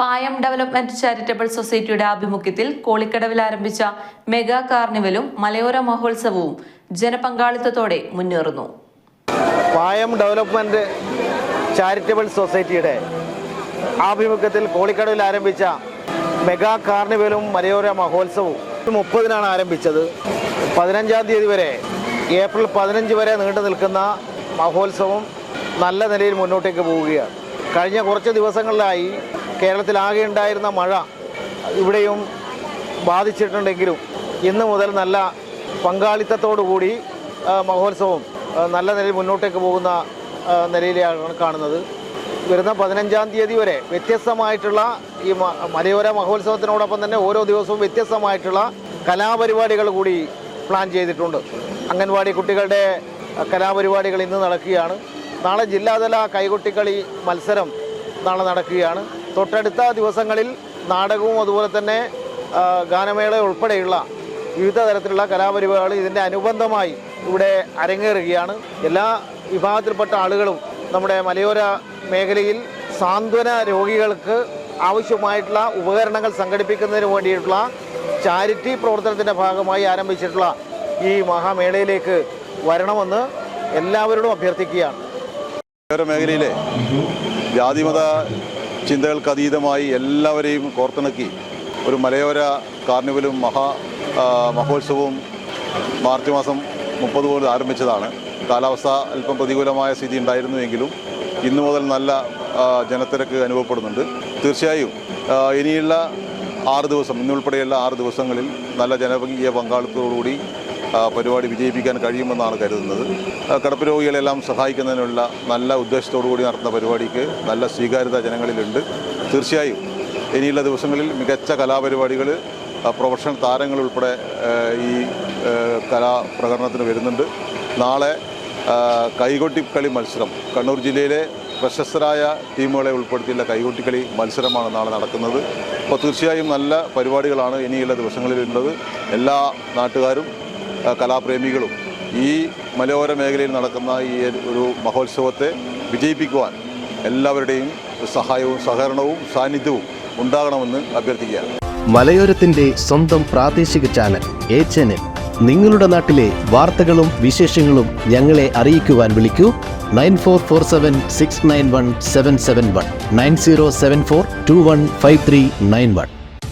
പായം development charitable സൊസൈറ്റിയുടെ ആഭിമുഖ്യത്തിൽ കോളിക്കടവിൽ ആരംഭിച്ച മെഗാ കാർണിവലും മലയോര മഹോത്സവവും ജനപങ്കാളിത്തത്തോടെ മുന്നേറുന്നു. പായം ഡെവലപ്മെന്റ് ചാരിറ്റബിൾ സൊസൈറ്റിയുടെ ആഭിമുഖ്യത്തിൽ കോളിക്കടവിൽ ആരംഭിച്ച മെഗാ കാർണിവലും മലയോര മഹോത്സവവും മുപ്പതിനാണ് ആരംഭിച്ചത്. പതിനഞ്ചാം തീയതി വരെ ഏപ്രിൽ പതിനഞ്ച് വരെ നീണ്ടു നിൽക്കുന്ന മഹോത്സവം നല്ല നിലയിൽ മുന്നോട്ടേക്ക് പോവുകയാണ്. കഴിഞ്ഞ കുറച്ച് ദിവസങ്ങളിലായി കേരളത്തിലാകെ ഉണ്ടായിരുന്ന മഴ ഇവിടെയും ബാധിച്ചിട്ടുണ്ടെങ്കിലും ഇന്ന് മുതൽ നല്ല പങ്കാളിത്തത്തോടുകൂടി മഹോത്സവം നല്ല നിലയിൽ മുന്നോട്ടേക്ക് പോകുന്ന നിലയിലാണ് കാണുന്നത്. വരുന്ന പതിനഞ്ചാം തീയതി വരെ വ്യത്യസ്തമായിട്ടുള്ള ഈ മലയോര മഹോത്സവത്തിനോടൊപ്പം തന്നെ ഓരോ ദിവസവും വ്യത്യസ്തമായിട്ടുള്ള കലാപരിപാടികൾ കൂടി പ്ലാൻ ചെയ്തിട്ടുണ്ട്. അംഗൻവാടി കുട്ടികളുടെ കലാപരിപാടികൾ ഇന്ന് നടക്കുകയാണ്. നാളെ ജില്ലാതല കൈകൊട്ടിക്കളി മത്സരം നാളെ നടക്കുകയാണ്. തൊട്ടടുത്ത ദിവസങ്ങളിൽ നാടകവും അതുപോലെ തന്നെ ഗാനമേള ഉൾപ്പെടെയുള്ള വിവിധ തരത്തിലുള്ള കലാപരിപാടികൾ ഇതിന്റെ അനുബന്ധമായി ഇവിടെ അരങ്ങേറുകയാണ്. എല്ലാ വിഭാഗത്തിൽപ്പെട്ട ആളുകളും നമ്മുടെ മലയോര മേഖലയിൽ സാന്ത്വന രോഗികൾക്ക് ആവശ്യമായിട്ടുള്ള ഉപകരണങ്ങൾ സംഘടിപ്പിക്കുന്നതിന് വേണ്ടിയിട്ടുള്ള ചാരിറ്റി പ്രവർത്തനത്തിന്റെ ഭാഗമായി ആരംഭിച്ചിട്ടുള്ള ഈ മഹാമേളയിലേക്ക് വരണമെന്ന് എല്ലാവരോടും അഭ്യർത്ഥിക്കുകയാണ്. മലയോര മേഖലയിലെ ജാതിമത ചിന്തകൾക്ക് അതീതമായി എല്ലാവരെയും കോർത്തിണക്കി ഒരു മലയോര കാർണിവലും മഹാ മഹോത്സവവും മാർച്ച് മാസം മുപ്പത് മുതൽ ആരംഭിച്ചതാണ്. കാലാവസ്ഥ അല്പം പ്രതികൂലമായ സ്ഥിതി ഉണ്ടായിരുന്നുവെങ്കിലും ഇന്നു മുതൽ നല്ല ജനത്തിരക്ക് അനുഭവപ്പെടുന്നുണ്ട്. തീർച്ചയായും ഇനിയുള്ള ആറ് ദിവസം ഇന്നുൾപ്പെടെയുള്ള ആറ് ദിവസങ്ങളിൽ നല്ല ജനകീയ പങ്കാളിത്തത്തോടുകൂടി പരിപാടി വിജയിപ്പിക്കാൻ കഴിയുമെന്നാണ് കരുതുന്നത്. കിടപ്പ് രോഗികളെല്ലാം സഹായിക്കുന്നതിനുള്ള നല്ല ഉദ്ദേശത്തോടു കൂടി നടത്തുന്ന പരിപാടിക്ക് നല്ല സ്വീകാര്യത ജനങ്ങളിലുണ്ട്. തീർച്ചയായും ഇനിയുള്ള ദിവസങ്ങളിൽ മികച്ച കലാപരിപാടികൾ പ്രൊഫഷണൽ താരങ്ങൾ ഉൾപ്പെടെ ഈ കലാപ്രകടനത്തിന് വരുന്നുണ്ട്. നാളെ കൈകൊട്ടിക്കളി മത്സരം. കണ്ണൂർ ജില്ലയിലെ പ്രശസ്തരായ ടീമുകളെ ഉൾപ്പെടുത്തിയുള്ള കൈകൊട്ടിക്കളി മത്സരമാണ് നാളെ നടക്കുന്നത്. അപ്പോൾ തീർച്ചയായും നല്ല പരിപാടികളാണ് ഇനിയുള്ള ദിവസങ്ങളിലുള്ളത്. എല്ലാ നാട്ടുകാരും കലാപ്രേമികളും ഈ മലയോര മേഖലയിൽ നടക്കുന്ന ഈ ഒരു മഹോത്സവത്തെ വിജയിപ്പിക്കുവാൻ എല്ലാവരുടെയും സഹായവും സഹകരണവും സാന്നിധ്യവും ഉണ്ടാകണമെന്ന് അഭ്യർത്ഥിക്കുകയാണ്. മലയോരത്തിന്റെ സ്വന്തം പ്രാദേശിക ചാനൽ എ ചാനൽ. നിങ്ങളുടെ നാട്ടിലെ വാർത്തകളും വിശേഷങ്ങളും ഞങ്ങളെ അറിയിക്കുവാൻ വിളിക്കൂ. Nine four four seven six nine one seven seven one. Nine zero seven four two one five three nine one.